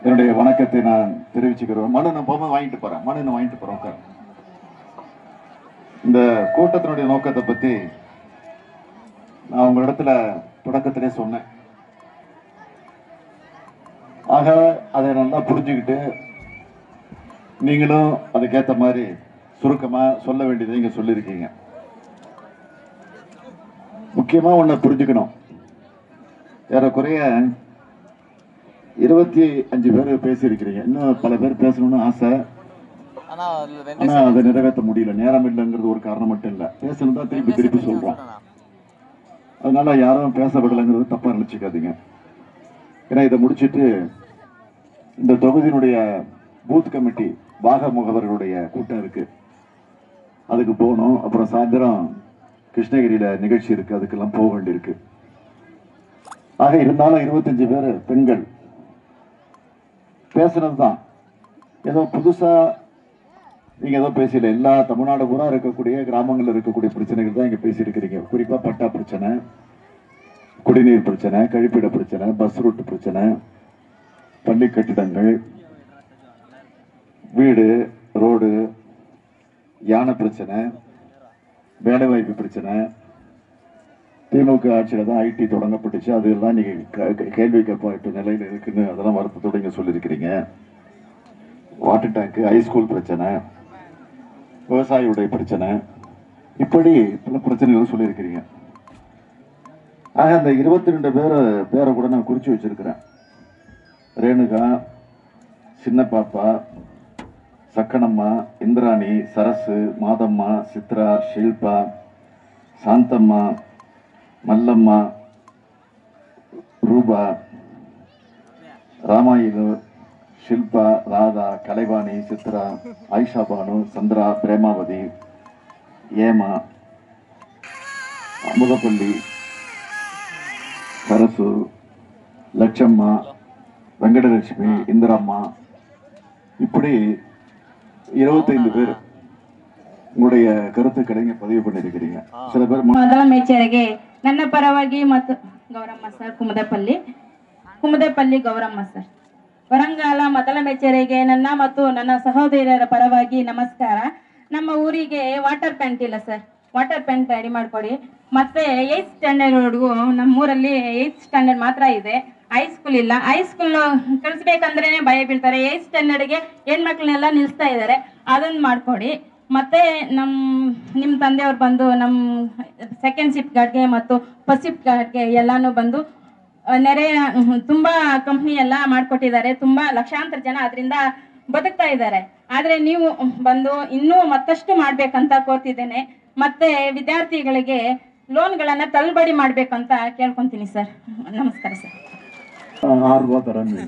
என்னுடைய வணக்கத்தை நான் தெரிவிச்சுக்கிறோம் மனு நான் போகும்போது வாங்கிட்டு போறேன். மனு நான் வாங்கிட்டு போறேன். இந்த கூட்டத்தினுடைய நோக்கத்தை பத்தி நான் உங்க இடத்துல தொடக்கத்திலே சொன்னேன். ஆக அதை நல்லா புரிஞ்சுக்கிட்டு நீங்களும் அதுக்கேற்ற மாதிரி சுருக்கமா சொல்ல வேண்டியதை இங்க சொல்லியிருக்கீங்க. முக்கியமா ஒன்றை புரிஞ்சுக்கணும். ஏறக்குறைய இருபத்தி அஞ்சு பேர் பேசியிருக்கிறீங்க. இன்னும் பல பேர் பேசணும்னு ஆசை. ஆனா அதுல ரெண்டு ஆனா அதை நிறைவேற்ற முடியல. நேரம் இல்லைங்கிறது ஒரு காரணம் மட்டும் இல்ல. பேசணும் தான் திருப்பி திருப்பி சொல்றோம். அதனால யாரும் பேசப்படலைங்கிறது தப்பா நினைச்சுக்காதீங்க. ஏன்னா இதை முடிச்சிட்டு இந்த தொகுதியினுடைய பூத் கமிட்டி பாக முகவர்களுடைய கூட்டம் இருக்கு. அதுக்கு போகணும். அப்புறம் சாயந்தரம் கிருஷ்ணகிரியில நிகழ்ச்சி இருக்கு. அதுக்கெல்லாம் போக வேண்டியிருக்கு. ஆக இருந்தாலும் இருபத்தஞ்சு பேர் பெண்கள். பேசுனது தான் ஏதோ புதுசா நீங்க ஏதோ பேசல எல்லா தமிழ்நாடு பூரா இருக்கக்கூடிய கிராமங்கள்ல இருக்கக்கூடிய பிரச்சனைகள் தான் இங்க பேசியிருக்கிறீங்க. குறிப்பா பட்டா பிரச்சனை குடிநீர் பிரச்சனை கழிப்பிட பிரச்சனை பஸ் ரூட் பிரச்சனை பள்ளி கட்டிடங்கள் வீடு ரோடு யானை பிரச்சனை வேலைவாய்ப்பு பிரச்சனை திமுக ஆட்சியில தான் ஐடி தொடங்கப்பட்டுச்சு. அதெல்லாம் நீங்க நீங்கள் கேள்வி கேட்பாட்டு நிலையில் இருக்குன்னு அதெல்லாம் வருத்தத்தோடு நீங்கள் சொல்லியிருக்கிறீங்க. வாட்டர் டேங்க்கு ஹைஸ்கூல் பிரச்சனை விவசாயியுடைய பிரச்சனை. இப்படி பல பிரச்சனைகள் சொல்லியிருக்கிறீங்க. ஆக அந்த இருபத்தி ரெண்டு பேரை பேரை கூட நான் குறித்து வச்சுருக்கிறேன். ரேணுகா சின்ன பாப்பா சக்கனம்மா இந்திராணி சரசு மாதம்மா சித்ரா ஷில்பா சாந்தம்மா மல்லம்மா ரூபா ராமாயிலூர் ஷில்பா ராதா கலைவாணி சித்ரா ஆயிஷா பானு சந்திரா பிரேமாவதி ஏமா அமுதப்பள்ளி சரசு லட்சம்மா வெங்கடலட்சுமி இந்திராம்மா. இப்படி இருபத்தைந்து பேர் உங்களுடைய கருத்துக்களை பதிவு பண்ணியிருக்கிறீங்க. சில பேர் முதலமைச்சருக்கு ನನ್ನ ಪರವಾಗಿ ಮತ್ತು ಗೌರಮ್ಮ ಸರ್, ಕುಮದಪಲ್ಲಿ. ಕುಮದಪಲ್ಲಿ ಗೌರಮ್ಮ ಸರ್. ವರಂಗಾಲ ಮೊದಲ ಮೆಚ್ಚರಿಗೆ ನನ್ನ ಮತ್ತು ನನ್ನ ಸಹೋದರಿಯರ ಪರವಾಗಿ ನಮಸ್ಕಾರ. ನಮ್ಮ ಊರಿಗೆ ವಾಟರ್ ಪ್ಯಾಂಟ್ ಇಲ್ಲ ಸರ್. ವಾಟರ್ ಪ್ಯಾಂಟ್ ರೆಡಿ ಮಾಡಿಕೊಡಿ. ಮತ್ತೆ ಏಯ್ತ್ ಸ್ಟ್ಯಾಂಡರ್ಡ್ವರೆಗೂ ನಮ್ಮೂರಲ್ಲಿ ಏಯ್ತ್ ಸ್ಟ್ಯಾಂಡರ್ಡ್ ಮಾತ್ರ ಇದೆ. ಹೈಸ್ಕೂಲ್ ಇಲ್ಲ. ಹೈಸ್ಕೂಲ್ ಕಳಿಸ್ಬೇಕಂದ್ರೆ ಭಯ ಬೀಳ್ತಾರೆ. ಏಯ್ತ್ ಸ್ಟ್ಯಾಂಡರ್ಡ್ಗೆ ಹೆಣ್ಮಕ್ಳನ್ನೆಲ್ಲ ನಿಲ್ಲಿಸ್ತಾ ಇದ್ದಾರೆ. ಅದನ್ನು ಮಾಡಿಕೊಡಿ. ಮತ್ತೆ ನಮ್ಮ ನಿಮ್ಮ ತಂದೆಯವ್ರು ಬಂದು ನಮ್ಮ ಸೆಕೆಂಡ್ ಶಿಫ್ಟ್ ಗಾರ್ಡ್ಗೆ ಮತ್ತು ಫಸ್ಟ್ ಶಿಫ್ಟ್ ಗಾರ್ಡ್ಗೆ ಎಲ್ಲಾನು ಬಂದು ಆ, ನೆರೆ ಹ್ಮ್, ತುಂಬಾ ಕಂಪ್ನಿ ಎಲ್ಲ ಮಾಡಿಕೊಟ್ಟಿದ್ದಾರೆ ತುಂಬಾ ಲಕ್ಷಾಂತರ ಜನ ಅದರಿಂದ ಬದುಕ್ತಾ ಇದ್ದಾರೆ ಆದ್ರೆ ನೀವು ಬಂದು ಇನ್ನೂ ಮತ್ತಷ್ಟು ಮಾಡ್ಬೇಕಂತ ಕೋರ್ತಿದ್ದೇನೆ ಮತ್ತೆ ವಿದ್ಯಾರ್ಥಿಗಳಿಗೆ ಲೋನ್ಗಳನ್ನ ತಳ್ಳುಬಡಿ ಮಾಡ್ಬೇಕಂತ ಕೇಳ್ಕೊಂತೀನಿ ಸರ್ ನಮಸ್ಕಾರ ಸರ್ ஆறு ரூபா தரேன்னு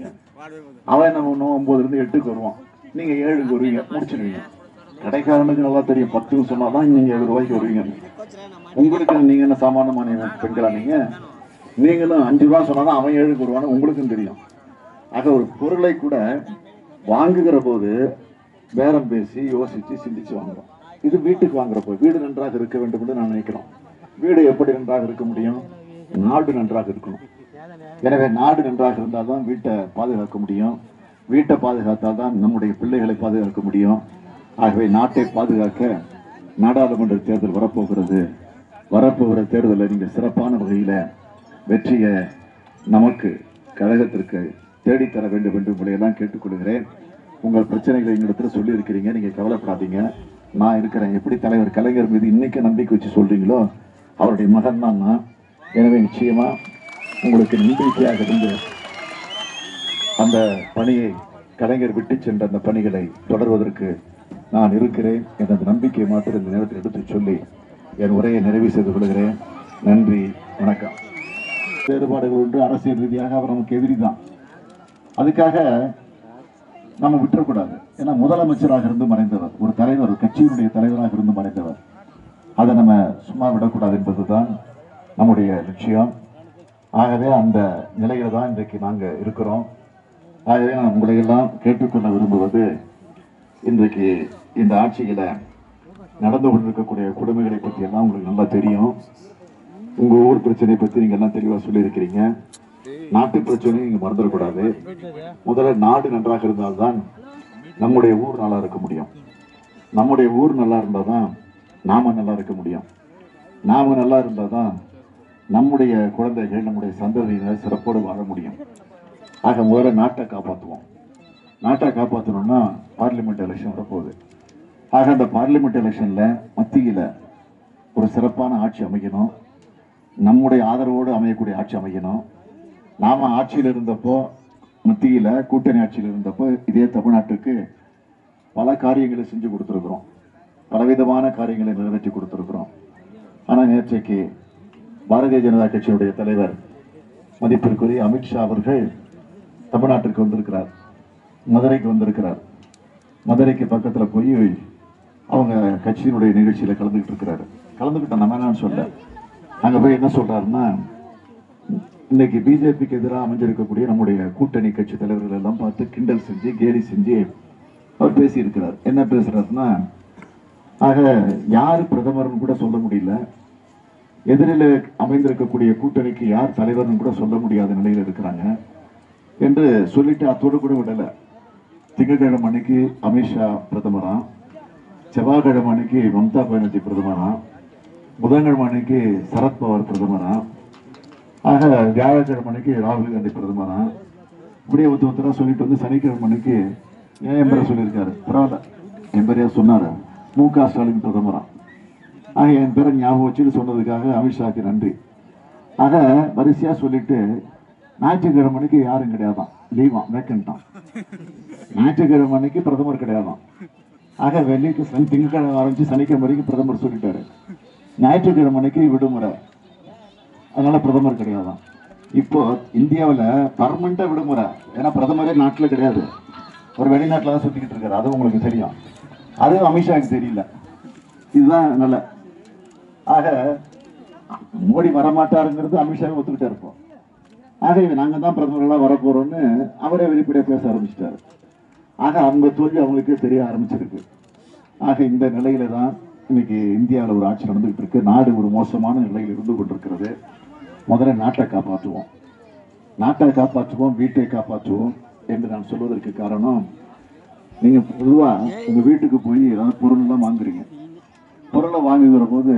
அவன் நம்ம இன்னும் ஒன்பதுல இருந்து எட்டுக்கு வருவான் நீங்க ஏழுக்கு வருவீங்க முடிச்சிருவீங்க கடைக்காரனுக்கு நல்லா தெரியும். பத்துக்கு சொன்னாதான் நீங்க ஏழு ரூபாய்க்கு வருவீங்க. உங்களுக்கு நீங்க என்ன சாமானமான பெண்களா நீங்க? நீங்களும் அஞ்சு ரூபா சொன்னாதான் அவன் ஏழுக்கு வருவான்னு உங்களுக்கும் தெரியும். ஆக ஒரு பொருளை கூட வாங்குகிற போது பேரம் பேசி யோசிச்சு சிந்திச்சு வாங்குறோம் இது வீட்டுக்கு வாங்குறப்போ வீடு நன்றாக இருக்க வேண்டும் என்று நான் நினைக்கிறோம். வீடு எப்படி நன்றாக இருக்க முடியும்? நாடு நன்றாக இருக்கணும். எனவே நாடு நன்றாக இருந்தால் தான் வீட்டை பாதுகாக்க முடியும். வீட்டை பாதுகாத்தால் தான் நம்முடைய பிள்ளைகளை பாதுகாக்க முடியும். ஆகவே நாட்டை பாதுகாக்க நாடாளுமன்ற தேர்தல் வரப்போகிறது. வரப்போகிற தேர்தலில் நீங்கள் சிறப்பான வகையில் வெற்றியை நமக்கு கழகத்திற்கு தேடித்தர வேண்டும் என்று உங்களையெல்லாம் கேட்டுக்கொள்கிறேன். உங்கள் பிரச்சனைகளை எங்களிடத்தில் சொல்லியிருக்கிறீங்க. நீங்கள் கவலைப்படாதீங்க. நான் இருக்கிறேன். எப்படி தலைவர் கலைஞர் மீது இன்னைக்கு நம்பிக்கை வச்சு சொல்கிறீங்களோ அவருடைய மகன் தான் நான். எனவே நிச்சயமாக உங்களுக்கு நம்பிக்கையாக இருந்து அந்த பணியை கலைஞர் விட்டு சென்ற அந்த பணிகளை தொடர்வதற்கு நான் இருக்கிறேன் எனது நம்பிக்கையை மாத்திரம் இந்த நேரத்தில் எடுத்து சொல்லி என் உரையை நிறைவு செய்து கொள்கிறேன். நன்றி வணக்கம். வேறுபாடுகள் ஒன்று அரசியல் ரீதியாக அவர் நமக்கு எதிரி தான். அதுக்காக நம்ம விட்டுறக்கூடாது. ஏன்னா முதலமைச்சராக இருந்து மறைந்தவர் ஒரு தலைவர் கட்சியினுடைய தலைவராக இருந்து மறைந்தவர். அதை நம்ம சும்மா விடக்கூடாது என்பது தான் நம்முடைய லட்சியம். ஆகவே அந்த நிலையில தான் இன்றைக்கு நாங்கள் இருக்கிறோம். ஆகவே நான் உங்களை எல்லாம் கேட்டுக்கொள்ள விரும்புவது இன்றைக்கு இந்த ஆட்சியில நடந்து கொண்டிருக்கக்கூடிய கொடுமைகளை பற்றி எல்லாம் உங்களுக்கு நல்லா தெரியும். உங்க ஊர் பிரச்சனை பத்தி நீங்க எல்லாம் தெளிவா சொல்லியிருக்கிறீங்க. நாட்டு பிரச்சனையும் இங்க மறந்துடக்கூடாது. முதல்ல நாடு நன்றாக இருந்தால்தான் நம்முடைய ஊர் நல்லா இருக்க முடியும். நம்முடைய ஊர் நல்லா இருந்தால் தான் நாம நல்லா இருக்க முடியும். நாம நல்லா இருந்தால் தான் நம்முடைய குழந்தைகள் நம்முடைய சந்ததியினர் சிறப்போடு வாழ முடியும். ஆக முதல்ல நாட்டை காப்பாற்றுவோம் நாட்டை காப்பாற்றணும்னா பார்லிமெண்ட் எலெக்ஷன் வரப்போகுது. ஆக அந்த பார்லிமெண்ட் எலெக்ஷனில் மத்தியில் ஒரு சிறப்பான ஆட்சி அமைக்கணும் நம்முடைய ஆதரவோடு அமையக்கூடிய ஆட்சி அமைக்கணும் நாம் ஆட்சியில் இருந்தப்போ மத்தியில் கூட்டணி ஆட்சியில் இருந்தப்போ இதே தமிழ்நாட்டுக்கு பல காரியங்களை செஞ்சு கொடுத்துருக்குறோம். பலவிதமான காரியங்களை நிறைவேற்றி கொடுத்துருக்குறோம். ஆனால் நேற்றைக்கு பாரதிய ஜனதா கட்சியுடைய தலைவர் மதிப்பிற்குரிய அமித்ஷா அவர்கள் தமிழ்நாட்டிற்கு வந்திருக்கிறார். மதுரைக்கு வந்திருக்கிறார். மதுரைக்கு பக்கத்தில் போய் அவங்க கட்சியினுடைய நிகழ்ச்சியில் கலந்துகிட்டு இருக்கிறாரு. கலந்துக்கிட்ட நம்ம என்னன்னு சொல்ல அங்கே போய் என்ன சொல்றாருன்னா இன்னைக்கு பிஜேபிக்கு எதிராக அமைஞ்சிருக்கக்கூடிய நம்முடைய கூட்டணி கட்சி தலைவர்கள் எல்லாம் பார்த்து கிண்டல் செஞ்சு கேலி செஞ்சு அவர் பேசியிருக்கிறார். என்ன பேசுறாருன்னா ஆக யார் பிரதமர்னு கூட சொல்ல முடியல. எதிரில் அமைந்திருக்கக்கூடிய கூட்டணிக்கு யார் தலைவர்னு கூட சொல்ல முடியாத நிலையில் இருக்கிறாங்க என்று சொல்லிட்டு அத்தோடு கூட விடலை. திங்கட்கிழமை அன்னைக்கு அமித்ஷா பிரதமரா? செவ்வாய்க்கிழமை அன்னைக்கு மம்தா பானர்ஜி பிரதமரா புதன்கிழமை அன்னைக்கு சரத்பவார் பிரதமரா ஆக வியாழக்கிழமை அன்னைக்கு ராகுல் காந்தி பிரதமரா. இப்படியே ஒருத்தர் ஒருத்தரா சொல்லிட்டு வந்து சனிக்கிழமை அன்னைக்கு ஏன் என் சொல்லியிருக்காரு. பரவாயில்ல என் சொன்னார். மு க ஸ்டாலின் பிரதமரா. ஆக என் பேரை ஞாபகம் வச்சுட்டு சொன்னதுக்காக அமித்ஷாக்கு நன்றி. ஆக வரிசையாக சொல்லிட்டு ஞாயிற்றுக்கிழமை அன்னைக்கு யாரும் கிடையாதான். லீவான் வேக்கன்ட்டான் ஞாயிற்றுக்கிழமை அன்னைக்கு பிரதமர் கிடையாதான். ஆக வெள்ளிக்கு சனி திங்கட்கிழமை ஆரம்பிச்சு சனிக்கிழமை வரைக்கும் பிரதமர் சொல்லிட்டாரு. ஞாயிற்றுக்கிழமை அன்னைக்கு விடுமுறை. அதனால பிரதமர் கிடையாதான் இப்போ இந்தியாவில் பர்மனெண்ட்டாக விடுமுறை. ஏன்னா பிரதமரே நாட்டில் கிடையாது. ஒரு வெளிநாட்டில் தான் சுற்றிக்கிட்டு இருக்காரு. அது உங்களுக்கு தெரியும். அது அமித்ஷாவுக்கு தெரியல. இதுதான் நல்ல. ஆக மோடி வரமாட்டாருங்கிறது அமித்ஷாவே ஒத்துக்கிட்டே இருப்போம் ஆக நாங்கள் தான் பிரதமர்களாக வரப்போகிறோன்னு அவரே வெளிப்படையாக பேச ஆரம்பிச்சிட்டாரு. ஆக அவங்க தோல்வி அவங்களுக்கே தெரிய ஆரம்பிச்சிருக்கு. ஆக இந்த நிலையில தான் இன்னைக்கு இந்தியாவில் ஒரு ஆட்சி நடந்துகிட்டு இருக்கு நாடு ஒரு மோசமான நிலையில் இருந்து கொண்டிருக்கிறது. முதல்ல நாட்டை காப்பாற்றுவோம். நாட்டை காப்பாற்றுவோம் வீட்டை காப்பாற்றுவோம் என்று நான் சொல்வதற்கு காரணம் நீங்க பொதுவா உங்க வீட்டுக்கு போய் ஏதாவது பொருள் தான் வாங்குறீங்க. பொருளை வாங்குகிற போது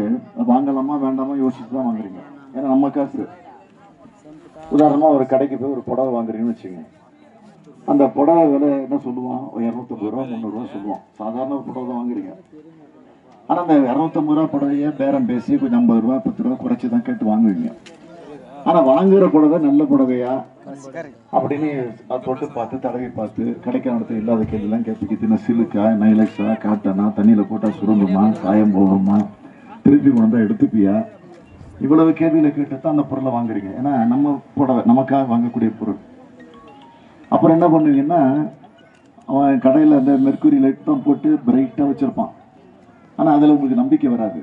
வாங்கலாமா வேண்டாமா யோசிச்சு தான் வாங்குறீங்க. ஏன்னா நம்ம காசு. உதாரணமா ஒரு கடைக்கு போய் ஒரு புடவை வாங்குறீங்கன்னு வச்சுக்கோங்க. அந்த புடவை விலை என்ன சொல்லுவான்? ஒரு இரநூத்தம்பது ரூபா முந்நூறு ரூபா சொல்லுவான். சாதாரண ஒரு புடவை தான் வாங்குறீங்க. ஆனால் அந்த இரநூத்தம்பது ரூபா புடவைய பேரம் பேசி கொஞ்சம் ஐம்பது ரூபா பத்து ரூபா குறைச்சி தான் கேட்டு வாங்குவீங்க. ஆனால் வாங்குற புடவை நல்ல புடவையா? அப்படின்னு அதை தொட்டு பார்த்து தடவி பார்த்து கிடைக்கிற இடத்துல இல்லாத கேள்விலாம் கேட்பீங்க தின சிலுக்கா நைலக்ஸா காட்டனா தண்ணியில் போட்டால் சுருங்குமா காயம் போகுமா திருப்பி கொண்டு எடுத்துப்பியா? இவ்வளவு கேள்வியில் கேட்டு தான் அந்த பொருளை வாங்குறீங்க. ஏன்னா நம்ம புடவை நமக்காக வாங்கக்கூடிய பொருள். அப்புறம் என்ன பண்ணுவீங்கன்னா அவன் கடையில் அந்த மெர்க்குரி லைட்லாம் போட்டு பிரைட்டாக வச்சுருப்பான். ஆனால் அதில் உங்களுக்கு நம்பிக்கை வராது.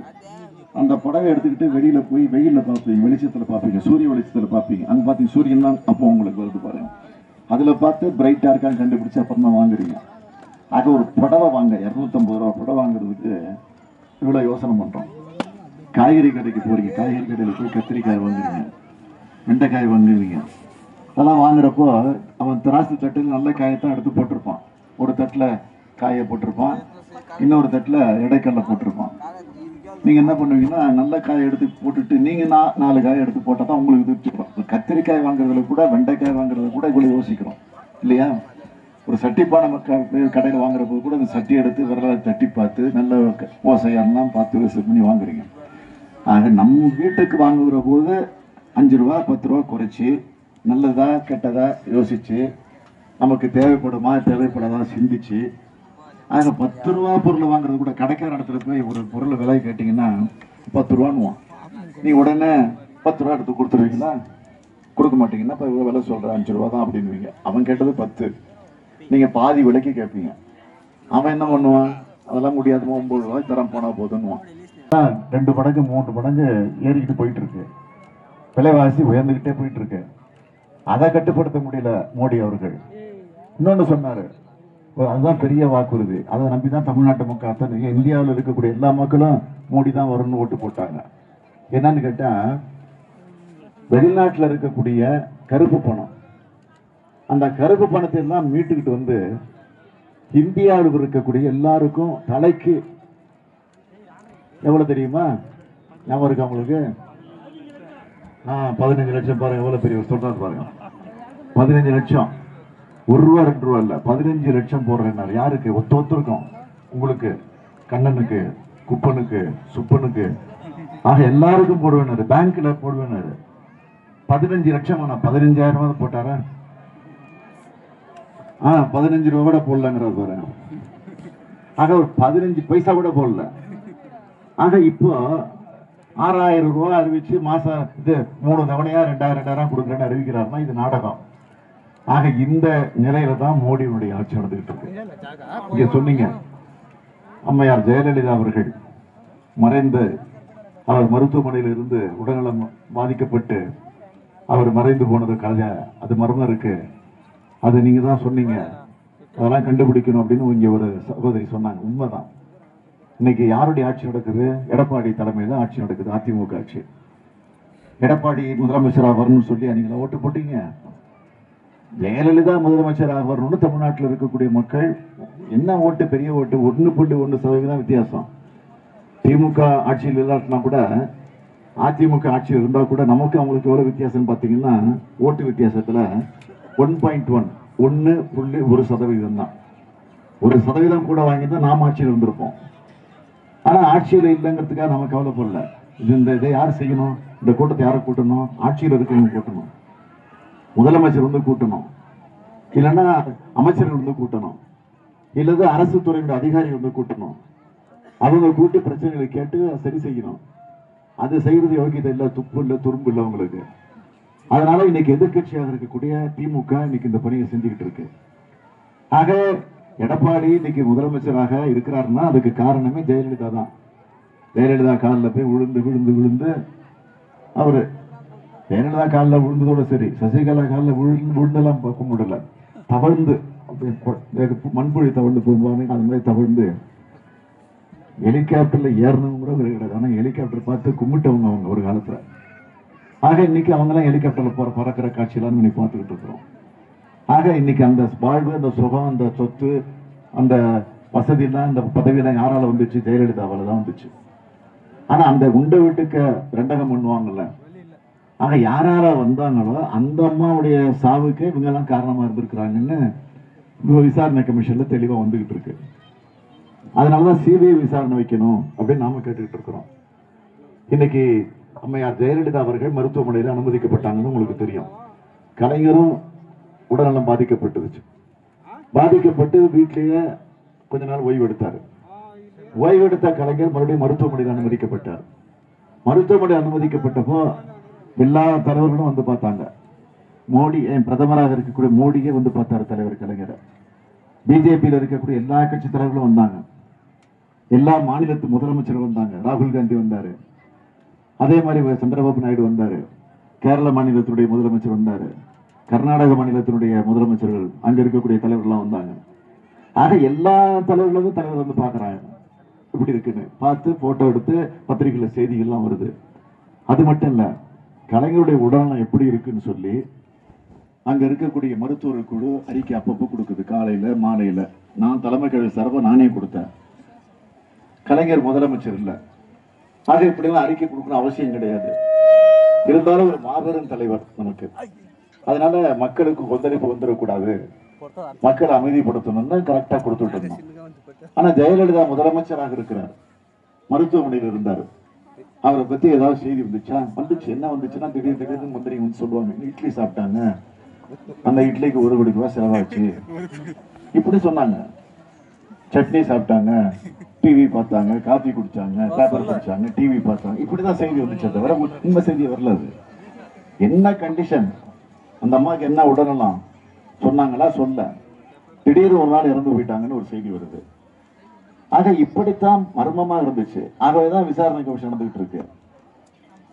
அந்த புடவை எடுத்துக்கிட்டு வெளியில் போய் வெயிலில் பார்ப்பீங்க வெளிச்சத்தில் பார்ப்பீங்க சூரிய வெளிச்சத்தில் பார்ப்பீங்க. அங்கே பார்த்தீங்க சூரியன் தான் அப்போ உங்களுக்கு வருது பாருங்க. அதில் பார்த்து பிரைட்டாக இருக்கான்னு கண்டுபிடிச்சி அப்புறம் தான் வாங்குறீங்க. ஆக ஒரு புடவை வாங்க இரநூத்தம்பது ரூபா புடவை வாங்குறதுக்கு இவ்வளோ யோசனை பண்ணுறோம் காய்கறி கடைக்கு போகிறீங்க காய்கறி கடையில் போய் கத்திரிக்காய் வாங்குவீங்க வெண்டைக்காய் வாங்குவீங்க அதெல்லாம் வாங்குறப்போ அவன் திராசு தட்டில் நல்ல காயத்தான் எடுத்து போட்டிருப்பான். ஒரு தட்டில் காயை போட்டிருப்பான். இன்னொரு தட்டில் இடைக்கல்ல போட்டிருப்பான். நீங்கள் என்ன பண்ணுவீங்கன்னா நல்ல காயை எடுத்து போட்டுட்டு நீங்கள் நா- நாலு காய் எடுத்து போட்டால் தான் உங்களுக்கு திருப்தி கத்திரிக்காய் வாங்குறதுல கூட வெண்டைக்காய் வாங்குறதுல கூட இவ்வளோ யோசிக்கிறோம். இல்லையா? ஒரு சட்டிப்பான மக்கள் கடையில் வாங்குற போது கூட அந்த சட்டி எடுத்து விரல தட்டி பார்த்து நல்ல ஓசையெல்லாம் பார்த்து விசில் பண்ணி வாங்குறீங்க. ஆக நம்ம வீட்டுக்கு வாங்குகிற போது அஞ்சு ரூபா பத்து ரூபா குறைச்சி நல்லதா கெட்டதா யோசிச்சு நமக்கு தேவைப்படுமா தேவைப்படாதா சிந்திச்சு அதில் பத்து ரூபா பொருள் வாங்குறது கூட கடைக்கார இடத்துல போய் ஒரு பொருள் விலை கேட்டிங்கன்னா பத்து ரூபான்னுவான். நீ உடனே பத்து ரூபா எடுத்து கொடுத்துருவீங்களா? கொடுக்க மாட்டீங்கன்னா இப்போ இவ்வளோ விலை சொல்கிறேன் அஞ்சு ரூபா தான் அப்படின்னுவீங்க. அவன் கேட்டது பத்து. நீங்கள் பாதி விலைக்கு கேட்பீங்க அவன் என்ன பண்ணுவான்? அதெல்லாம் முடியாதுமா ஒன்பது ரூபாய் தரம் போனால் போதுன்னுவான். ஆனா, ரெண்டு மடங்கு மூன்று மடங்கு ஏறிக்கிட்டு போயிட்டு இருக்கு. விலைவாசி உயர்ந்துக்கிட்டே போயிட்டு இருக்கு. அதை கட்டுப்படுத்த முடியல மோடி அவர்கள். இன்னொன்னு சொன்னாரு. ஓ, அதுதான் பெரிய வாக்குறுதி. அதை நம்பி தான் தமிழ்நாட்டு மக்கள் அத்தனை இந்தியாவில் இருக்கக்கூடிய எல்லா மக்களும் மோடி தான் வரும்னு ஓட்டு போட்டாங்க. என்னன்னு கேட்டா வெளிநாட்டில் இருக்கக்கூடிய கருப்பு பணம். அந்த கருப்பு பணத்தை எல்லாம் மீட்டுக்கிட்டு வந்து இந்தியாவில் இருக்கக்கூடிய எல்லாருக்கும் தலைக்கு எவ்வளவு தெரியுமா? ஞாபகம் இருக்கு அவங்களுக்கு பதினஞ்சு லட்சம் பாருங்க எவ்வளவு பெரிய சொல்றாரு பாருங்க. பதினஞ்சு லட்சம். ஒரு ரூபா ரெண்டு ரூபா இல்ல. பதினஞ்சு லட்சம் போடுறேன்னாரு. யாருக்கு? ஒத்த ஒத்துருக்கும் உங்களுக்கு கண்ணனுக்கு குப்பனுக்கு சுப்பனுக்கு. ஆக எல்லாருக்கும் போடுவேனாரு பேங்க்ல போடுவேனாரு பதினஞ்சு லட்சம் ஆனா பதினஞ்சாயிரம் ரூபாய் போட்டாரா? ஆ பதினஞ்சு ரூபா கூட போடலங்கிறது பாருங்க. ஆக ஒரு பதினஞ்சு பைசா கூட போடல. ஆக இப்போ ஆறாயிரம் ரூபாய் அறிவிச்சு மாசம் இது மூணு தவணையா ரெண்டாயிரம் ரெண்டாயிரம் கொடுக்குறேன்னு அறிவிக்கிறாருன்னா இது நாடகம். ஆக இந்த நிலையில தான் மோடியினுடைய ஆட்சி நடந்துகிட்டு இருக்கு. இங்க சொன்னீங்க. அம்மையார் ஜெயலலிதா அவர்கள் மறைந்து அவர் மருத்துவமனையில் இருந்து உடல்நலம் பாதிக்கப்பட்டு அவர் மறைந்து போனது கதை அது மர்மம் இருக்கு. அது நீங்க தான் சொன்னீங்க. அதெல்லாம் கண்டுபிடிக்கணும் அப்படின்னு இங்க ஒரு சகோதரி சொன்னாங்க. உண்மைதான். இன்னைக்கு யாருடைய ஆட்சி நடக்குது? எடப்பாடி தலைமையில் ஆட்சி நடக்குது அதிமுக ஆட்சி. எடப்பாடி முதலமைச்சராக வரணும்னு சொல்லி நீங்களா ஓட்டு போட்டீங்க. ஜெயலலிதா முதலமைச்சராக வரணும்னு தமிழ்நாட்டில் இருக்கக்கூடிய மக்கள் என்ன ஓட்டு? பெரிய ஓட்டு ஒன்று புள்ளி ஒன்று சதவீதம் வித்தியாசம். திமுக ஆட்சியில் இல்லாட்டினா கூட அதிமுக ஆட்சியில் இருந்தால் கூட நமக்கு அவங்களுக்கு எவ்வளோ வித்தியாசம்னு பார்த்தீங்கன்னா ஓட்டு வித்தியாசத்தில் ஒன் பாயிண்ட் ஒன் ஒன்று புள்ளி ஒரு சதவீதம் தான் ஒரு சதவீதம் கூட வாங்கி தான் நாம் ஆட்சியில் இருந்திருப்போம். ஆனால் ஆட்சியில் இல்லைங்கிறதுக்காக நம்ம கவலைப்படல. இது இந்த இதை யார் செய்யணும்? இந்த கூட்டத்தை யாரை கூட்டணும்? ஆட்சியில் இருக்கிறவங்க கூட்டணும். முதலமைச்சர் வந்து கூட்டணும். இல்லைன்னா அமைச்சர்கள் வந்து கூட்டணும். இல்லது அரசு துறையோட அதிகாரிகள் வந்து கூட்டணும். அவங்க கூட்டி பிரச்சனைகளை கேட்டு சரி செய்யணும். அது செய்யறது யோகியதை இல்லை துப்பு இல்லை துரும்பு இல்லை அவங்களுக்கு. அதனால இன்னைக்கு எதிர்க்கட்சியாக இருக்கக்கூடிய திமுக இன்னைக்கு இந்த பணியை செஞ்சுக்கிட்டு இருக்கு. ஆக எடப்பாடி இன்னைக்கு முதலமைச்சராக இருக்கிறாருன்னா அதுக்கு காரணமே ஜெயலலிதா தான். ஜெயலலிதா காலில் போய் விழுந்து விழுந்து விழுந்து அவர். ஜெயலலிதா காலில் விழுந்ததோட சரி சசிகலா காலில் விழுந்து விழுந்தெல்லாம் பார்க்க முடியல தவழ்ந்து மண்புழி தவழ்ந்து போகும்போது அது மாதிரி தவழ்ந்து. ஹெலிகாப்டர்ல ஏறணும் கூட ஒரு கிடையாது. ஆனால் ஹெலிகாப்டர் பார்த்து கும்பிட்டவங்க அவங்க ஒரு காலத்தில். ஆக இன்னைக்கு அவங்கெல்லாம் ஹெலிகாப்டரில் போகிற பறக்கிற காட்சியெல்லாம் இன்னைக்கு பார்த்துக்கிட்டு இருக்கிறோம். ஆக இன்னைக்கு அந்த வாழ்வு அந்த சுகம் அந்த சொத்து அந்த வசதியெல்லாம் அந்த பதவியெல்லாம் யாரால வந்துச்சு? ஜெயலலிதாவால தான் வந்துச்சு. ஆனா அந்த குண்டை வீட்டுக்கு ரெண்டகம் பண்ணுவாங்கல்ல. ஆக யாரால வந்தாங்களோ அந்த அம்மாவுடைய சாவுக்கு இவங்க எல்லாம் காரணமா இருந்திருக்கிறாங்கன்னு விசாரணை கமிஷன்ல தெளிவா வந்துகிட்டு இருக்கு. அதனாலதான் சிபிஐ விசாரணை வைக்கணும் அப்படின்னு நாம கேட்டுக்கிட்டு இருக்கிறோம். இன்னைக்கு அம்மையார் ஜெயலலிதா அவர்கள் மருத்துவமனையில் அனுமதிக்கப்பட்டாங்கன்னு உங்களுக்கு தெரியும். கலைஞரும் உடல்நலம் பாதிக்கப்பட்டுருச்சு. பாதிக்கப்பட்டு வீட்டிலேயே கொஞ்ச நாள் ஓய்வு எடுத்தாரு. ஓய்வு எடுத்த கலைஞர் மறுபடியும் மருத்துவமனையில் அனுமதிக்கப்பட்டார். மருத்துவமனை அனுமதிக்கப்பட்டப்போ எல்லா தலைவர்களும் வந்து பார்த்தாங்க. மோடி என் பிரதமராக இருக்கக்கூடிய மோடியே வந்து பார்த்தாரு தலைவர் கலைஞரை. பிஜேபியில் இருக்கக்கூடிய எல்லா கட்சி தலைவர்களும் வந்தாங்க. எல்லா மாநிலத்து முதலமைச்சரும் வந்தாங்க. ராகுல் காந்தி வந்தாரு. அதே மாதிரி சந்திரபாபு நாயுடு வந்தாரு. கேரள மாநிலத்தினுடைய முதலமைச்சர் வந்தாரு. கர்நாடக மாநிலத்தினுடைய முதலமைச்சர்கள் அங்க இருக்கக்கூடிய தலைவர்கள்லாம் வந்தாங்க. ஆக எல்லா தலைவர்களும் தலைவர் வந்து பாக்குறாங்க இப்படி இருக்குன்னு. பார்த்து போட்டோ எடுத்து பத்திரிகையில செய்திகள்லாம் வருது. அது மட்டும் இல்ல கலைஞருடைய உடல்நலம் எப்படி இருக்குன்னு சொல்லி அங்க இருக்கக்கூடிய மருத்துவர் குழு அறிக்கை அப்பப்போ கொடுக்குது காலையில மாலையில. நான் தலைமை கழக சார்பாக நானே கொடுத்தேன். கலைஞர் முதலமைச்சர் இல்லை. ஆக இப்படிலாம் அறிக்கை கொடுக்கணும் அவசியம் கிடையாது. இருந்தாலும் ஒரு மாபெரும் தலைவர் நமக்கு. அதனால மக்களுக்கு கொந்தளிப்பு வந்துடக்கூடாது. மக்களை அமைதிப்படுத்தணும்னு கரெக்டா கொடுத்துட்டு இருந்தோம் ஆனா ஜெயலலிதா முதலமைச்சராக இருக்கிறார். மருத்துவமனையில் இருந்தார். அவரை பத்தி ஏதாவது செய்தி வந்துச்சா? வந்துச்சு. என்ன வந்துச்சுன்னா திடீர் திடீர்னு மந்திரி வந்து சொல்லுவாங்க இட்லி சாப்பிட்டாங்க அந்த இட்லிக்கு ஒரு கோடி ரூபாய் செலவாச்சு. இப்படி சொன்னாங்க. சட்னி சாப்பிட்டாங்க டிவி பார்த்தாங்க காபி குடிச்சாங்க பேப்பர் படிச்சாங்க டிவி பார்த்தாங்க. இப்படிதான் செய்தி வந்துச்சே தவிர உண்மை செய்தி வரல அது. என்ன கண்டிஷன் அந்த அம்மாவுக்கு என்ன உடனெல்லாம் சொன்னாங்களா? சொல்ல. திடீர்னு ஒரு நாள் இறந்து போயிட்டாங்கன்னு ஒரு செய்தி வருது. ஆக இப்படித்தான் மர்மமாக இருந்துச்சு. ஆகவேதான் விசாரணை கமிஷன் நடந்துகிட்டு இருக்கு.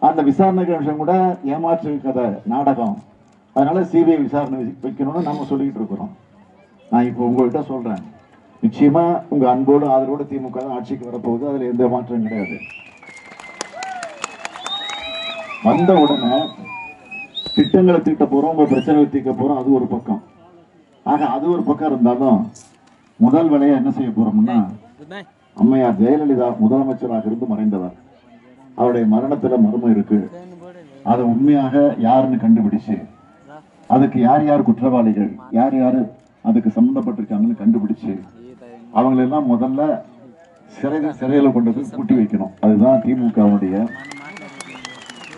அந்த விசாரணை கமிஷன் கூட ஏமாற்று கதை நாடகம். அதனால சிபிஐ விசாரணை வைக்கணும்னு நம்ம சொல்லிக்கிட்டு இருக்கிறோம். நான் இப்போ உங்கள்கிட்ட சொல்றேன். நிச்சயமா உங்க அன்போடு ஆதரவோடு திமுக தான் ஆட்சிக்கு வரப்போகுது. அதுல எந்த மாற்றம் கிடையாது. வந்த உடனே திட்டங்களை தீட்ட போறோம் உங்க பிரச்சனைகளை தீர்க்க போறோம் அது ஒரு பக்கம். ஆக அது ஒரு பக்கம் இருந்தாலும் முதல் வேலையா என்ன செய்ய போறோம்னா அம்மையார் ஜெயலலிதா முதலமைச்சராக இருந்து மறைந்தவர். அவருடைய மரணத்துல மர்மம் இருக்கு. அதை உண்மையாக யாருன்னு கண்டுபிடிச்சு அதுக்கு யார் யார் குற்றவாளிகள் யார் யார் அதுக்கு சம்பந்தப்பட்டிருக்காங்கன்னு கண்டுபிடிச்சு அவங்களெல்லாம் முதல்ல சிறை சிறையில கொண்டு போய் பூட்டி வைக்கணும். அதுதான் திமுகவுடைய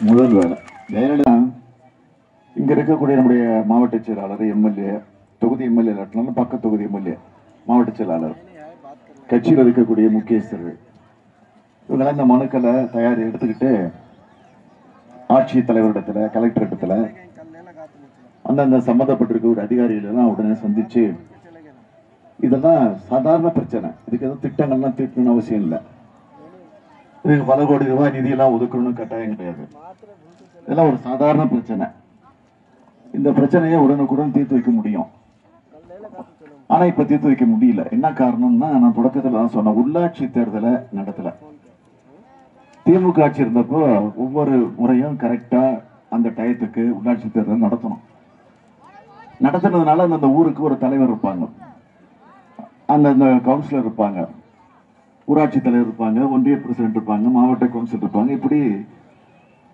முதல் வேலை. ஜெயலலிதா இங்க இருக்கக்கூடிய நம்முடைய மாவட்ட செயலாளர் எம்எல்ஏ தொகுதி எம்எல்ஏ இல்லாட்டினாலும் பக்க தொகுதி எம்எல்ஏ மாவட்ட செயலாளர் கட்சியில் இருக்கக்கூடிய முக்கியஸ்தர்கள். இவங்கெல்லாம் இந்த மனுக்களை தயார் எடுத்துக்கிட்டு ஆட்சி தலைவரிடத்துல கலெக்டர் இடத்துல அந்தந்த சம்மந்தப்பட்டிருக்கக்கூடிய அதிகாரிகள் எல்லாம் உடனே சந்திச்சு இதெல்லாம் சாதாரண பிரச்சனை. இதுக்கு எதுவும் திட்டங்கள்லாம் தீட்டணும்னு அவசியம் இல்லை. இதுக்கு பல கோடி ரூபாய் நிதியெல்லாம் ஒதுக்கணும்னு கட்டாயம் கிடையாது. இதெல்லாம் ஒரு சாதாரண பிரச்சனை. இந்த பிரச்சனையை உடனுக்குடன் தீர்த்து வைக்க முடியும். ஆனா இப்ப தீர்த்து வைக்க முடியல. என்ன காரணம்னா நான் தொடக்கத்துல தான் சொன்னேன் உள்ளாட்சி தேர்தலை நடத்தல. திமுக ஆட்சி இருந்தப்போ ஒவ்வொரு முறையும் கரெக்டா அந்த டயத்துக்கு உள்ளாட்சி தேர்தல் நடத்தணும். நடத்துனதுனால அந்தந்த ஊருக்கு ஒரு தலைவர் இருப்பாங்க. அந்தந்த கவுன்சிலர் இருப்பாங்க. ஊராட்சி தலைவர் இருப்பாங்க ஒன்றிய பிரசிடென்ட் இருப்பாங்க மாவட்ட கவுன்சிலர் இருப்பாங்க. இப்படி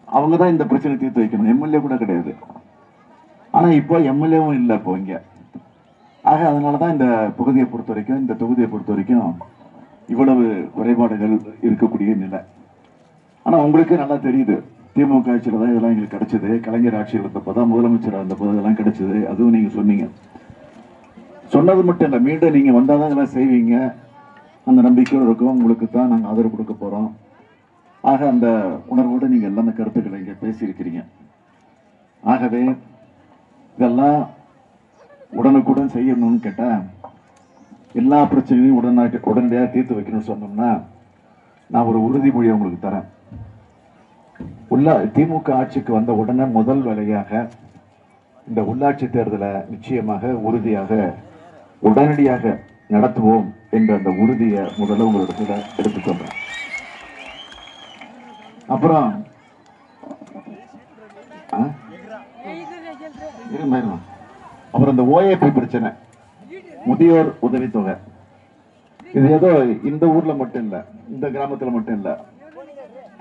அவங்க தான் இந்த பிரச்சனை தீர்த்து வைக்கணும். எம்எல்ஏ கூட கிடையாது. ஆனால் இப்போ எம்எல்ஏவும் இல்லை இப்போ இங்கே. ஆக அதனால தான் இந்த பகுதியை பொறுத்த வரைக்கும் இந்த தொகுதியை பொறுத்த வரைக்கும் இவ்வளவு குறைபாடுகள் இருக்கக்கூடிய நிலை. ஆனால் உங்களுக்கு நல்லா தெரியுது. திமுக ஆட்சியில் தான் இதெல்லாம் எங்களுக்கு கிடைச்சது. கலைஞர் ஆட்சியில் இருந்தப்போ தான் முதலமைச்சராக இருந்தப்போ இதெல்லாம் கிடைச்சது. அதுவும் நீங்கள் சொன்னீங்க. சொன்னது மட்டும் இல்லை மீண்டும் நீங்கள் வந்தால் தான் இதெல்லாம் செய்வீங்க. அந்த நம்பிக்கையோடு இருக்கும் உங்களுக்கு தான் நாங்கள் ஆதரவு கொடுக்க போகிறோம் ஆக அந்த உணர்வோடு நீங்கள் எல்லா கருத்துக்களை இங்கே பேசியிருக்கிறீங்க. ஆகவே இதெல்லாம் உடனுக்குடன் செய்யணும்னு கேட்டால் எல்லா பிரச்சனையும் உடனா உடனடியாக தீர்த்து வைக்கணும்னு சொன்னோம்னா நான் ஒரு உறுதிமொழியை உங்களுக்கு தரேன். உள்ள திமுக ஆட்சிக்கு வந்த உடனே முதல் வேலையாக இந்த உள்ளாட்சி தேர்தலை நிச்சயமாக உறுதியாக உடனடியாக நடத்துவோம் என்ற அந்த உறுதியை முதல்ல உங்களிடத்துல எடுத்துக்கொள்றேன். அப்புறம் ஆ? இருங்க, அப்புறம் இந்த ஓஏபி பிரச்சனை முதியோர் உதவித்தொகை. இது ஏதோ இந்த ஊர்ல மட்டும் இல்லை இந்த கிராமத்துல மட்டும் இல்லை.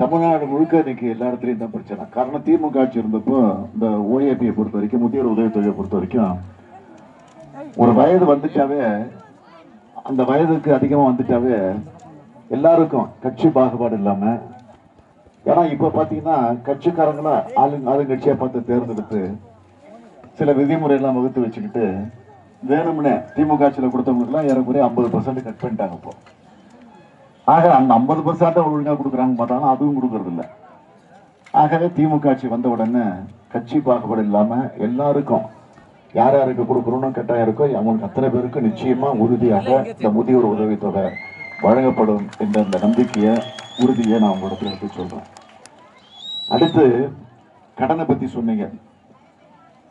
தமிழ்நாடு முழுக்க இன்னைக்கு எல்லா இடத்துலையும் தான் பிரச்சனை. காரணம் திமுக ஆட்சி இருந்தப்போ இந்த ஓஏபியை பொறுத்த வரைக்கும் முதியோர் உதவித்தொகையை பொறுத்த வரைக்கும் ஒரு வயது வந்துட்டாவே அந்த வயதுக்கு அதிகமாக வந்துட்டாவே எல்லாருக்கும் கட்சி பாகுபாடு இல்லாம ஏன்னா இப்ப பாத்தீங்கன்னா கட்சிக்காரங்களா ஆளு ஆளுங்கட்சியா பார்த்து தேர்ந்தெடுத்து சில விதிமுறை எல்லாம் வகுத்து வச்சுக்கிட்டு வேணும்னே திமுக ஆட்சியில் கொடுத்தவங்களுக்குலாம் ஏறக்குறைய ஐம்பது பர்சன்ட் கட் பண்ணிட்டாங்க இப்போ. ஆக அந்த ஐம்பது பர்சன்ட் ஒழுங்கா கொடுக்குறாங்க பார்த்தாலும் அதுவும் கொடுக்கறதில்ல ஆகவே திமுக ஆட்சி வந்த உடனே கட்சி பாகுபாடு இல்லாம எல்லாருக்கும் யார் யாருக்கு கொடுக்கணும்னு கட்டாயம் இருக்கோ அவங்களுக்கு அத்தனை பேருக்கும் நிச்சயமா உறுதியாக இந்த முதியோர் உதவித்தொகை வழங்கப்படும் என்ற அந்த நம்பிக்கையை உறுதியை நான் உங்களுக்கு எடுத்து சொல்கிறேன் அடுத்து கடனை பத்தி சொன்னீங்க.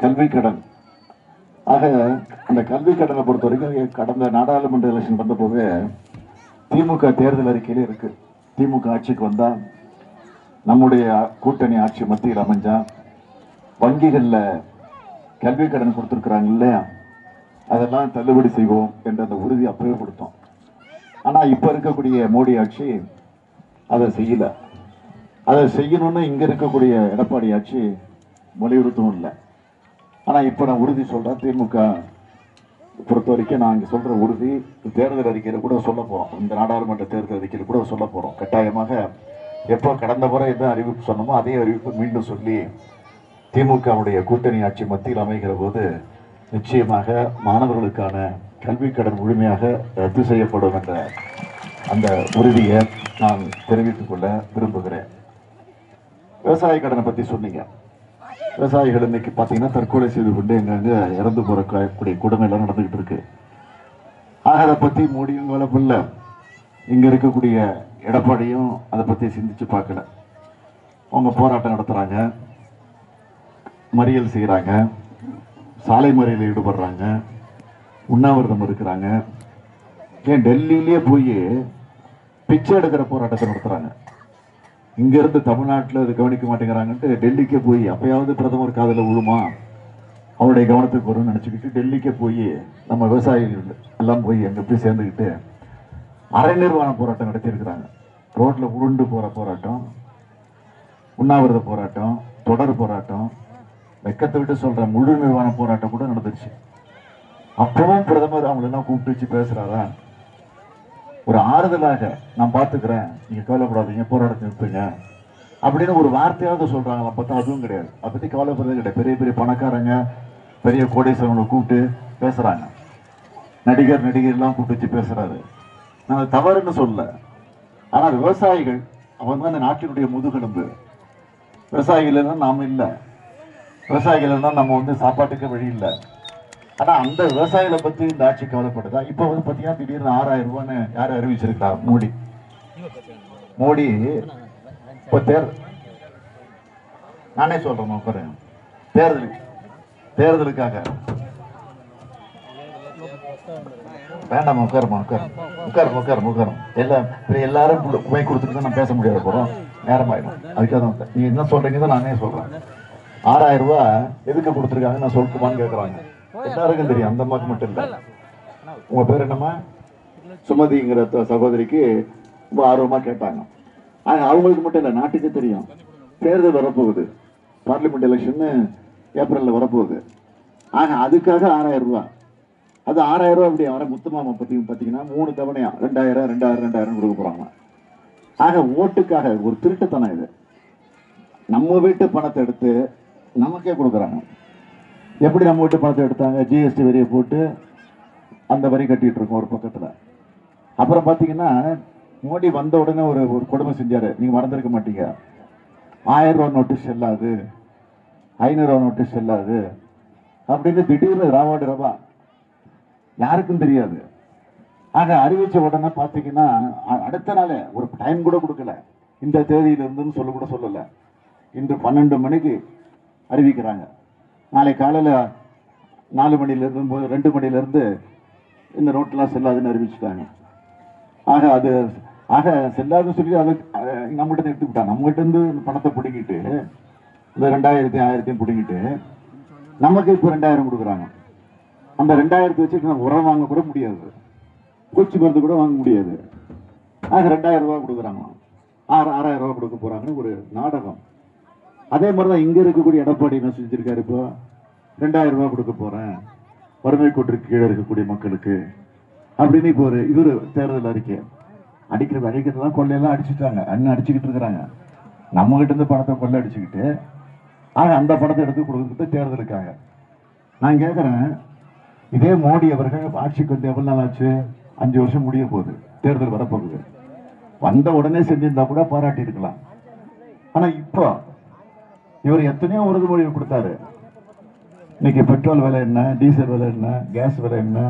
கல்வி கடன். ஆக அந்த கல்வி கடனை பொறுத்த வரைக்கும் கடந்த நாடாளுமன்ற எலெக்ஷன் வந்தபோது திமுக தேர்தல் அறிக்கையில் இருக்கு. திமுக ஆட்சிக்கு வந்தால் நம்முடைய கூட்டணி ஆட்சி மத்தியில் அமைஞ்சா வங்கிகளில் கல்வி கடன் கொடுத்துருக்குறாங்க இல்லையா? அதெல்லாம் தள்ளுபடி செய்வோம் என்ற அந்த உறுதி அப்பவே கொடுத்தோம். ஆனால் இப்போ இருக்கக்கூடிய மோடி ஆட்சி அதை செய்யலை. அதை செய்யணும்னு இங்கே இருக்கக்கூடிய எடப்பாடி ஆட்சி வலியுறுத்தவும் இல்லை. ஆனால் இப்போ நான் உறுதி சொல்கிறேன் திமுக பொறுத்த வரைக்கும் நான் இங்கே சொல்கிற உறுதி தேர்தல் அறிக்கையில் கூட சொல்ல போகிறோம் இந்த நாடாளுமன்ற தேர்தல் அறிக்கையில் கூட சொல்ல போகிறோம் கட்டாயமாக எப்போ கடந்த முறை எந்த அறிவிப்பு சொன்னோமோ அதே அறிவிப்பு மீண்டும் சொல்லி திமுகவுடைய கூட்டணி ஆட்சி மத்தியில் அமைகிற போது நிச்சயமாக மாணவர்களுக்கான கல்விக் கடன் முழுமையாக ரத்து செய்யப்படும் என்ற அந்த உறுதியை நான் தெரிவித்துக் கொள்ள விரும்புகிறேன். விவசாய கடனை பற்றி சொன்னீங்க. விவசாயிகள் இன்னைக்கு பார்த்தீங்கன்னா தற்கொலை செய்து கொண்டு எங்க இறந்து போறக்கூடிய க- கொடுமை எல்லாம் நடந்துகிட்டு இருக்கு. ஆக அதை பத்தி மோடியும் கவலைப்படல. இங்க இருக்கக்கூடிய எடப்பாடியும் அதை பத்தி சிந்திச்சு பார்க்கல. அவங்க போராட்டம் நடத்துறாங்க. மறியல் செய்கிறாங்க சாலை மறியலில் ஈடுபடுறாங்க. உண்ணாவிரதம் இருக்கிறாங்க. ஏன் டெல்லியிலேயே போய் பிச்சை எடுக்கிற போராட்டத்தை நடத்துகிறாங்க இங்கேருந்து தமிழ்நாட்டில் அது கவனிக்க மாட்டேங்கிறாங்கன்ட்டு டெல்லிக்கே போய் அப்பயாவது பிரதமர் காதில் விழுமா? அவருடைய கவனத்துக்கு வரும்னு நினச்சிக்கிட்டு டெல்லிக்கே போய் நம்ம விவசாயிகள் எல்லாம் போய் அங்கே போய் சேர்ந்துக்கிட்டு அரை நிர்வாண போராட்டம் நடத்தியிருக்கிறாங்க. ரோட்டில் உருண்டு போகிற போராட்டம் உண்ணாவிரத போராட்டம் தொடர் போராட்டம் வெக்கத்தை விட்டு சொல்கிற முழு நிர்வாண போராட்டம் கூட நடந்துருச்சு. அப்பவும் பிரதமர் அவங்களெல்லாம் கூப்பிட்டு வச்சு பேசுகிறாரா ஒரு ஆறுதலாக நான் பார்த்துக்கிறேன். நீங்கள் கவலைப்படாதீங்க போராட்டத்தை நிற்பீங்க அப்படின்னு ஒரு வார்த்தையாவது சொல்கிறாங்களா பார்த்தா அதுவும் கிடையாது. அதை பற்றி கவலைப்படுறது கிடையாது. பெரிய பெரிய பணக்காரங்க பெரிய கோடீஸ்வரங்களை கூப்பிட்டு பேசுகிறாங்க நடிகர் நடிகர்லாம் கூப்பிட்டு வச்சு பேசுகிறாரு நான் தவறுன்னு சொல்லல. ஆனால் விவசாயிகள் அவன் தான் இந்த நாட்டினுடைய முதுகெலும்பு. விவசாயிகள் நாம் இல்லை. விவசாயிகள் நம்ம வந்து சாப்பாட்டுக்கு வழி இல்லை. ஆனா அந்த விவசாயிகளை பத்தி இந்த ஆட்சி கவலைப்படுதா இப்ப வந்து பாத்தீங்கன்னா திடீர்னு ஆறாயிரம் ரூபான்னு யார் அறிவிச்சிருக்கா? மோடி. மோடி இப்ப தேர் நானே சொல்றேன் உட்காரு தேர்தல். தேர்தலுக்காக. வேண்டாம் உட்காருமா. உட்காரு உட்காரு உட்காரு உட்காரு எல்லாம் எல்லாரும் கு- போய் கொடுத்துட்டு தான் நான் பேச முடியாது போகிறோம் நேரம் ஆயிடும் அதுக்காக தான் நீ என்ன சொல்றீங்க நானே சொல்றேன். ஆறாயிரம் ரூபாய் எதுக்கு கொடுத்துருக்காங்க நான் சொல்லட்டுமான்னு கேட்குறாங்க எல்லாருக்கும் தெரியும் அந்த அம்மாக்கு மட்டும் இல்ல. உங்க பேர் என்னம்மா? சுமதிங்கிற சகோதரிக்கு ரொம்ப ஆர்வமா கேட்டாங்க. ஆனா அவங்களுக்கு மட்டும் இல்ல நாட்டுக்கு தெரியும். தேர்தல் வரப்போகுது. பார்லிமெண்ட் எலெக்ஷன் ஏப்ரல்ல வரப்போகுது. ஆக அதுக்காக ஆறாயிரம் ரூபாய் அது ஆறாயிரம் ரூபாய் அப்படி வர முத்துமாமா பத்தி பாத்தீங்கன்னா மூணு தவணையா ரெண்டாயிரம் ரெண்டாயிரம் ரெண்டாயிரம் கொடுக்க போறாங்க. ஆக ஓட்டுக்காக ஒரு திருட்டுத்தனம் இது. நம்ம வீட்டு பணத்தை எடுத்து நமக்கே கொடுக்குறாங்க. எப்படி நம்ம வீட்டு பணத்தை எடுத்தாங்க? ஜிஎஸ்டி வரியை போட்டு அந்த வரி கட்டிட்டு இருக்கோம் ஒரு பக்கத்தில். அப்புறம் பார்த்தீங்கன்னா மோடி வந்த உடனே ஒரு ஒரு கொடுமை செஞ்சார். நீங்கள் மறந்துருக்க மாட்டீங்க. ஆயிரம் ரூபா நோட்டீஸ் செல்லாது. ஐநூறுரூவா நோட்டீஸ் செல்லாது. அப்படின்னு திடீர்னு ராவாடு ரவா யாருக்கும் தெரியாது. ஆக அறிவித்த உடனே பார்த்தீங்கன்னா அடுத்த நாளே ஒரு டைம் கூட கொடுக்கல. இந்த தேதியிலிருந்துன்னு சொல்ல கூட சொல்லலை. இன்று பன்னெண்டு மணிக்கு அறிவிக்கிறாங்க. நாளை காலையில் நாலு மணிலேருந்து போது ரெண்டு மணிலேருந்து இந்த ரோட்டெலாம் செல்லாதுன்னு அறிவிச்சுட்டாங்க. ஆக அது ஆக செல்லாதுன்னு சொல்லி அதை நம்மகிட்ட இருந்து எடுத்து விட்டாங்க நம்மகிட்ட இருந்து இந்த பணத்தை பிடிங்கிட்டு இந்த ரெண்டாயிரத்தி ஆயிரத்தையும் பிடிங்கிட்டு நமக்கு இப்போ ரெண்டாயிரம் கொடுக்குறாங்க. அந்த ரெண்டாயிரத்தை வச்சுட்டு நம்ம உரம் வாங்க கூட முடியாது. பூச்சி மருந்து கூட வாங்க முடியாது. ஆக ரெண்டாயிரம் ரூபா கொடுக்குறாங்க ஆறு ஆறாயிரம் ரூபா கொடுக்க போகிறாங்கன்னு ஒரு நாடகம். அதே மாதிரி தான் இங்கே இருக்கக்கூடிய எடப்பாடி என்ன செஞ்சுருக்காரு இப்போ? ரெண்டாயிரம் ரூபா கொடுக்க போகிறேன் வறுமை கோட்டிற்கு கீழே இருக்கக்கூடிய மக்களுக்கு. அப்படின்னு இப்போ ஒரு இவர் தேர்தல் அறிக்கை. அடிக்கிறது அடிக்கிறதுலாம் கொள்ளையெல்லாம் அடிச்சுட்டாங்க. அண்ணன் அடிச்சுக்கிட்டு இருக்கிறாங்க. நம்மகிட்ட இருந்து பணத்தை கொள்ளை அடிச்சுக்கிட்டு ஆக அந்த பணத்தை எடுத்து கொடுக்குறது தேர்தலுக்காக. நான் கேட்குறேன் இதே மோடி அவர்கள் ஆட்சிக்கு வந்து எவ்வளோ நாள் ஆச்சு? அஞ்சு வருஷம் முடிய போகுது. தேர்தல் வரப்போகுது. வந்த உடனே செஞ்சிருந்தா கூட பாராட்டி இருக்கலாம் ஆனால் இப்போ இவர் எத்தனையோ உறுதிமொழி கொடுத்தாரு. இன்னைக்கு பெட்ரோல் விலை என்ன டீசல் விலை என்ன கேஸ் விலை என்ன